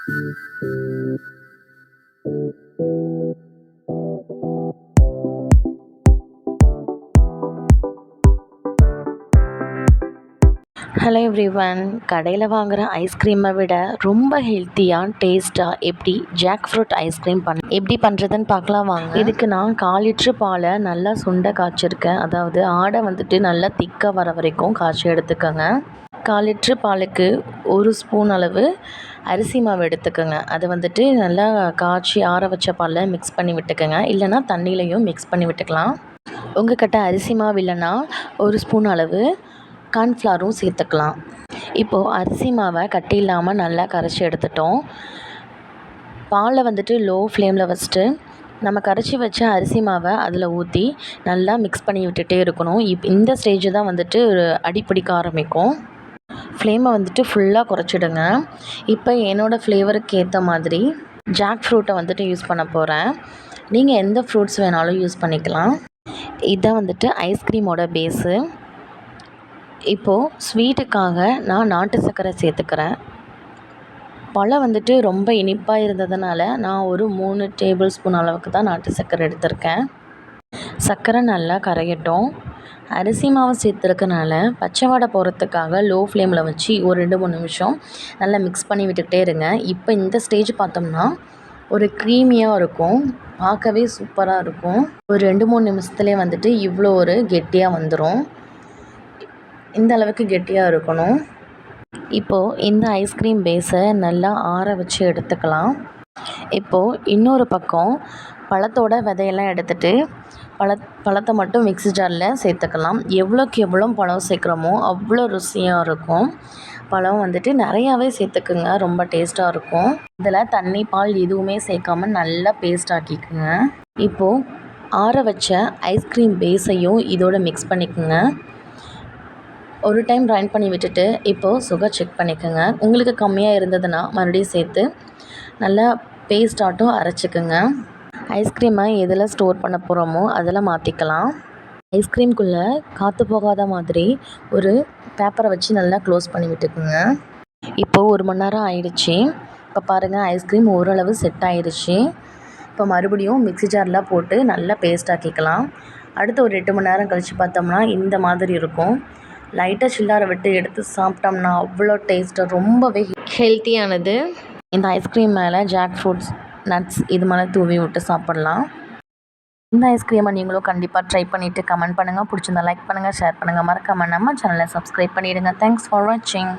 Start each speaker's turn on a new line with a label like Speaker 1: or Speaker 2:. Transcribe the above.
Speaker 1: Hello everyone கடையில் வாங்குகிற ஐஸ்கிரீமை விட ரொம்ப ஹெல்த்தியாக டேஸ்ட்டாக எப்படி ஜாக் ஃப்ரூட் ஐஸ்கிரீம் பண்ண எப்படி பண்ணுறதுன்னு பார்க்கலாம் வாங்க. இதுக்கு நான் கால் லிட்ரு பாலை நல்லா சுண்டை காய்ச்சிருக்கேன். அதாவது ஆடை வந்துட்டு நல்லா திக்காக வர வரைக்கும் காய்ச்சி எடுத்துக்கோங்க. கால் லிட்ரு பாலுக்கு ஒரு ஸ்பூன் அளவு அரிசி மாவு எடுத்துக்கோங்க. அதை வந்துட்டு நல்லா காய்ச்சி ஆற வச்ச பாலில் மிக்ஸ் பண்ணி விட்டுக்கோங்க. இல்லைனா தண்ணியிலையும் மிக்ஸ் பண்ணி விட்டுக்கலாம். உங்கள் கிட்ட அரிசி மாவு இல்லைன்னா ஒரு ஸ்பூன் அளவு கார்ன்ஃப்ளாரும் சேர்த்துக்கலாம். இப்போது அரிசி மாவை கட்டி இல்லாமல் நல்லா கரைச்சி எடுத்துட்டோம். பாலை வந்துட்டு லோ ஃப்ளேமில் வச்சுட்டு நம்ம கரைச்சி வச்ச அரிசி மாவை அதில் ஊற்றி நல்லா மிக்ஸ் பண்ணி விட்டுட்டே இருக்கணும். இப் இந்த ஸ்டேஜ் தான் வந்துட்டு அடிப்பிடிக்க ஆரம்பிக்கும். ஃப்ளேமை வந்துட்டு ஃபுல்லாக குறைச்சிடுங்க. இப்போ என்னோடய ஃப்ளேவருக்கு ஏற்ற மாதிரி ஜாக் ஃப்ரூட்டை வந்துட்டு யூஸ் பண்ண போகிறேன் நீங்கள் எந்த ஃப்ரூட்ஸ் வேணாலும் யூஸ் பண்ணிக்கலாம். இதான் வந்துட்டு ஐஸ்கிரீமோட பேஸு இப்போது ஸ்வீட்டுக்காக நான் நாட்டு சர்க்கரை சேர்த்துக்கிறேன். பழம் வந்துட்டு ரொம்ப இனிப்பாக இருந்ததுனால நான் ஒரு மூணு டேபிள் ஸ்பூன் அளவுக்கு தான் நாட்டு சர்க்கரை எடுத்திருக்கேன். சர்க்கரை நல்லா கரையட்டும். அரிசி மாவு சேர்த்துருக்கனால பச்சை வடை போகிறதுக்காக லோ ஃப்ளேமில் வச்சு ஒரு ரெண்டு மூணு நிமிஷம் நல்லா மிக்ஸ் பண்ணி விட்டுக்கிட்டே இருங்க. இப்போ இந்த ஸ்டேஜ் பார்த்தோம்னா ஒரு க்ரீமியாக இருக்கும். பார்க்கவே சூப்பராக இருக்கும். ஒரு ரெண்டு மூணு நிமிஷத்துலேயே வந்துட்டு இவ்வளோ ஒரு கெட்டியாக வந்துடும் இந்த அளவுக்கு கெட்டியாக இருக்கணும். இப்போது இந்த ஐஸ்கிரீம் பேஸை நல்லா ஆற வச்சு எடுத்துக்கலாம். இப்போது இன்னொரு பக்கம் பழத்தோட விதையெல்லாம் எடுத்துகிட்டு பழ பழத்தை மட்டும் மிக்ஸி ஜாரில் சேர்த்துக்கலாம். எவ்வளோக்கு எவ்வளோ பழம் சேர்க்குறோமோ அவ்வளோ ருசியாக இருக்கும். பழம் வந்துட்டு நிறையாவே சேர்த்துக்குங்க. ரொம்ப டேஸ்ட்டாக இருக்கும். இதில் தண்ணி பால் எதுவுமே சேர்க்காம நல்லா பேஸ்ட் ஆக்கிக்குங்க. இப்போது ஆற வச்ச ஐஸ்கிரீம் பேஸையும் இதோடு மிக்ஸ் பண்ணிக்கோங்க. ஒரு டைம் கிரைண்ட் பண்ணி விட்டுட்டு இப்போது சுகர் செக் பண்ணிக்கோங்க. உங்களுக்கு கம்மியாக இருந்ததுன்னா மறுபடியும் சேர்த்து நல்லா பேஸ்டாட்டும் அரைச்சிக்கோங்க. ஐஸ்கிரீமை எதில் ஸ்டோர் பண்ண போகிறோமோ அதில் மாற்றிக்கலாம். ஐஸ்கிரீம்குள்ளே காற்று போகாத மாதிரி ஒரு பேப்பரை வச்சு நல்லா க்ளோஸ் பண்ணி விட்டுக்குங்க. இப்போது ஒரு மணி நேரம் ஆயிடுச்சு. இப்போ பாருங்கள் ஐஸ்கிரீம் ஓரளவு செட் ஆயிடுச்சு. இப்போ மறுபடியும் மிக்ஸி ஜாரில் போட்டு நல்லா பேஸ்ட் ஆக்கிக்கலாம். அடுத்து ஒரு எட்டு மணி நேரம் கழித்து பார்த்தோம்னா இந்த மாதிரி இருக்கும். லைட்டாக சில்லாரை விட்டு எடுத்து சாப்பிட்டோம்னா அவ்வளோ டேஸ்ட்டாக ரொம்பவே ஹெல்த்தியானது இந்த ஐஸ்கிரீம் மேலே ஜாக் ஃப்ரூட்ஸ் நட்ஸ் இது மேலே தூவி விட்டு சாப்பிட்லாம். இந்த ஐஸ்கிரீமை நீங்களும் கண்டிப்பாக ட்ரை பண்ணிவிட்டு கமெண்ட் பண்ணுங்கள் பிடிச்சிருந்தா லைக் பண்ணுங்கள் ஷேர் பண்ணுங்கள் மறக்காமல் நம்ம சேனலை சப்ஸ்கிரைப் பண்ணிவிடுங்க தேங்க்ஸ் ஃபார் வாட்சிங்